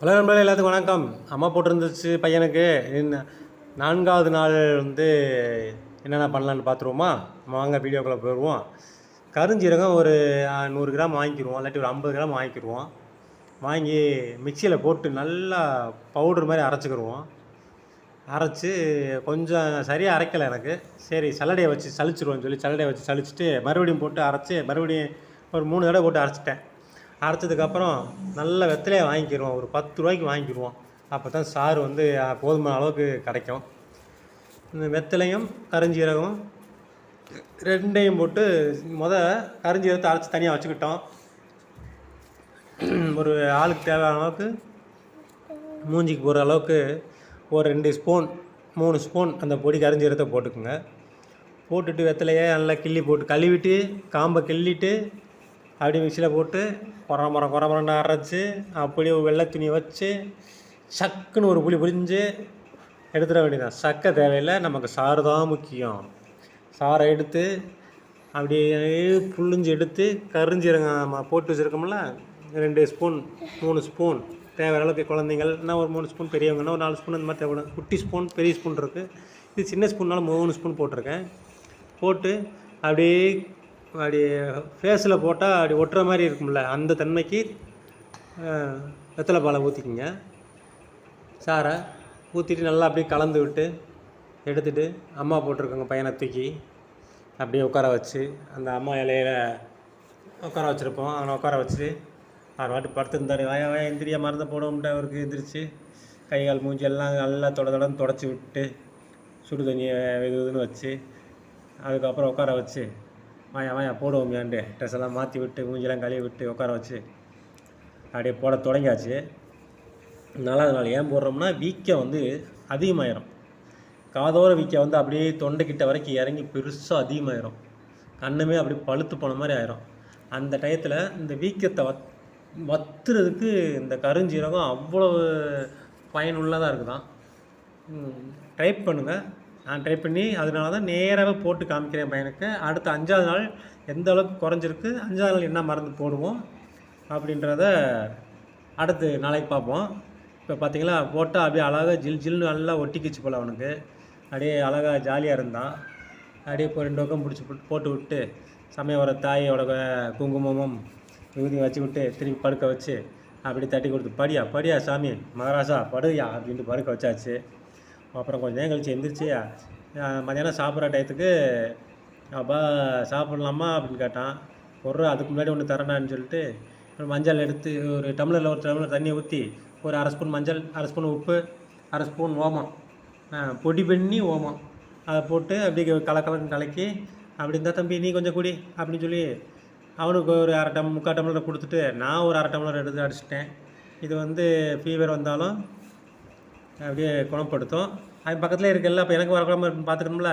Hello நண்பர்களே எல்லாத்துக்கும் வணக்கம். அம்மா போட்டிருந்துச்சு பையனுக்கு. நான்காவது நாள் வந்து என்னென்ன பண்ணலான்னு பார்த்துருவோமா? நம்ம வாங்க வீடியோக்குள்ளே போயிடுவோம். கருஞ்சீரகம் ஒரு நூறு கிராம் வாங்கிக்கிடுவோம். இல்லாட்டி ஒரு ஐம்பது கிராம் வாங்கிக்கிடுவோம். வாங்கி மிக்சியில் போட்டு நல்லா பவுடர் மாதிரி அரைச்சிக்கிடுவோம். அரைச்சி கொஞ்சம் சரியாக அரைக்கலை எனக்கு. சரி சல்லடையை வச்சு சலிச்சிருவோம்னு சொல்லி சல்லடையை வச்சு சலிச்சிட்டு மறுபடியும் போட்டு அரைச்சி மறுபடியும் ஒரு மூணு தடவை போட்டு அரைச்சிட்டேன். அரைச்சதுக்கப்புறம் நல்ல வெத்தலையை வாங்கிக்கிடுவோம் ஒரு பத்து ரூபாய்க்கு வாங்கிக்கிடுவோம் அப்போ தான் சாறு வந்து போதுமான அளவுக்கு கிடைக்கும். இந்த வெத்தலையும் கருஞ்சீரகம் ரெண்டையும் போட்டு முத கருஞ்சீரகத்தை அரைச்சி தனியாக வச்சுக்கிட்டோம். ஒரு ஆளுக்கு தேவையான அளவுக்கு மூஞ்சிக்கு போகிற அளவுக்கு ஒரு ரெண்டு ஸ்பூன் மூணு ஸ்பூன் அந்த பொடி கரிஞ்சீரத்தை போட்டுக்குங்க. போட்டுட்டு வெத்தலையை நல்லா கிள்ளி போட்டு கழுவிட்டு காம்பை கிள்ளிட்டு அப்படியே மிக்சியில் போட்டு குறை முறை குறை முறைன்னு அரைச்சி அப்படியே வெள்ளை துணி வச்சு சக்குன்னு ஒரு புளி புளிஞ்சு எடுத்துட வேண்டியதான் சக்கை தேவையில்லை நமக்கு சாறு தான் முக்கியம். சாறை எடுத்து அப்படியே புளிஞ்சு எடுத்து கருஞ்சீரகம் போட்டு வச்சுருக்கோம்ல ரெண்டு ஸ்பூன் மூணு ஸ்பூன் தேவையான அளவுக்கு குழந்தைங்கள் இன்னும் ஒரு மூணு ஸ்பூன் பெரியவங்கன்னா ஒரு நாலு ஸ்பூன் இந்த மாதிரி தேவைப்படும். குட்டி ஸ்பூன் பெரிய ஸ்பூன் இருக்குது இது சின்ன ஸ்பூன்னால மூணு ஸ்பூன் போட்டிருக்கேன். போட்டு அப்படியே அப்படியே ஃபேஸில் போட்டால் அப்படி ஒட்டுற மாதிரி இருக்கும்ல. அந்த தன்மைக்கு வெத்தலை பாலை ஊற்றிக்கிங்க சாரை ஊற்றிட்டு நல்லா அப்படியே கலந்து விட்டு எடுத்துகிட்டு அம்மா போட்டிருக்கோங்க பையனை தூக்கி. அப்படியே உட்கார வச்சு அந்த அம்மா இலையில உட்கார வச்சுருப்போம். அவனை உட்கார வச்சு அவர் வாட்டு படுத்துருந்தார். வாயா வாயா எந்திரியா மருந்து போடவும்ட்டு அவருக்கு எந்திரிச்சு. கை கால் மூஞ்சி எல்லாம் நல்லா தொட தொடன்னு தொடச்சி விட்டு சுடு தண்ணியை இது இதுன்னு வச்சு அதுக்கப்புறம் உட்கார வச்சு வாயா வாயா போடுவோம்யான்ட்டு ட்ரெஸ் எல்லாம் மாற்றி விட்டு மூஞ்சிலாம் கழுவி விட்டு உட்கார வச்சு. அப்படியே போட தொடங்கியாச்சு. நாலாவது நாள் ஏன் போடுறோம்னா வீக்கம் வந்து அதிகமாயிரும். காதோர வீக்கம் வந்து அப்படியே தொண்டைக்கிட்ட வரைக்கும் இறங்கி பெருசாக அதிகமாயிரும். கண்ணுமே அப்படியே பழுத்து போன மாதிரி ஆயிரும். அந்த டயத்தில் இந்த வீக்கத்தை வத் வத்துறதுக்கு இந்த கருஞ்சீரகம் அவ்வளோ பயனுள்ளதாக இருக்குதான். ட்ரை பண்ணுங்கள் நான் ட்ரை பண்ணி அதனால தான் நேராகவே போட்டு காமிக்கிறேன் பையனுக்கு. அடுத்த அஞ்சாவது நாள் எந்த அளவுக்கு குறைஞ்சிருக்கு அஞ்சாவது நாள் என்ன மருந்து போடுவோம் அப்படின்றத அடுத்து நாளைக்கு பார்ப்போம். இப்போ பார்த்தீங்களா போட்டால் அப்படியே அழகாக ஜில் ஜில்னு நல்லா ஒட்டிக்கிச்சு போல் அவனுக்கு. அப்படியே அழகாக ஜாலியாக இருந்தான். அப்படியே இப்போ ரெண்டு பக்கம் பிடிச்சி போட்டு போட்டு விட்டு சமயவர தாயோட குங்குமமும் விபூதியும் வச்சு விட்டு திருப்பி படுக்க வச்சு அப்படி தட்டி கொடுத்து படியா படியா சாமி மகாராஜா படுயா அப்படின்ட்டு படுக்க வச்சாச்சு. அப்புறம் கொஞ்ச நேரம் கழிச்சு எந்திரிச்சு மதியானம் மத்தியானம் சாப்பிட்ற டயத்துக்கு அப்பா சாப்பிட்லாமா? அப்படின்னு கேட்டான். ஒரு அதுக்கு முன்னாடி ஒன்று தரேனான்னு சொல்லிட்டு ஒரு மஞ்சள் எடுத்து ஒரு டம்ளரில் ஒரு டம்ளர் தண்ணியை ஊற்றி ஒரு அரை ஸ்பூன் மஞ்சள் அரை ஸ்பூன் உப்பு அரை ஸ்பூன் ஓமம் பொடி பண்ணி ஓமம் அதை போட்டு அப்படியே கலக்கலன்னு கலக்கி அப்படி இருந்தால் தம்பி நீ கொஞ்சம் குடி அப்படின்னு சொல்லி அவனுக்கு ஒரு அரை டம் முக்கால் டம்ளர் கொடுத்துட்டு நான் ஒரு அரை டம்ளர் எடுத்து அடிச்சிட்டேன். இது வந்து ஃபீவர் வந்தாலும் அப்படியே குணப்படுத்தும் அது பக்கத்துலேயே இருக்குல்ல அப்போ எனக்கு வரக்கூடாமல் பார்த்துக்கணும்ல?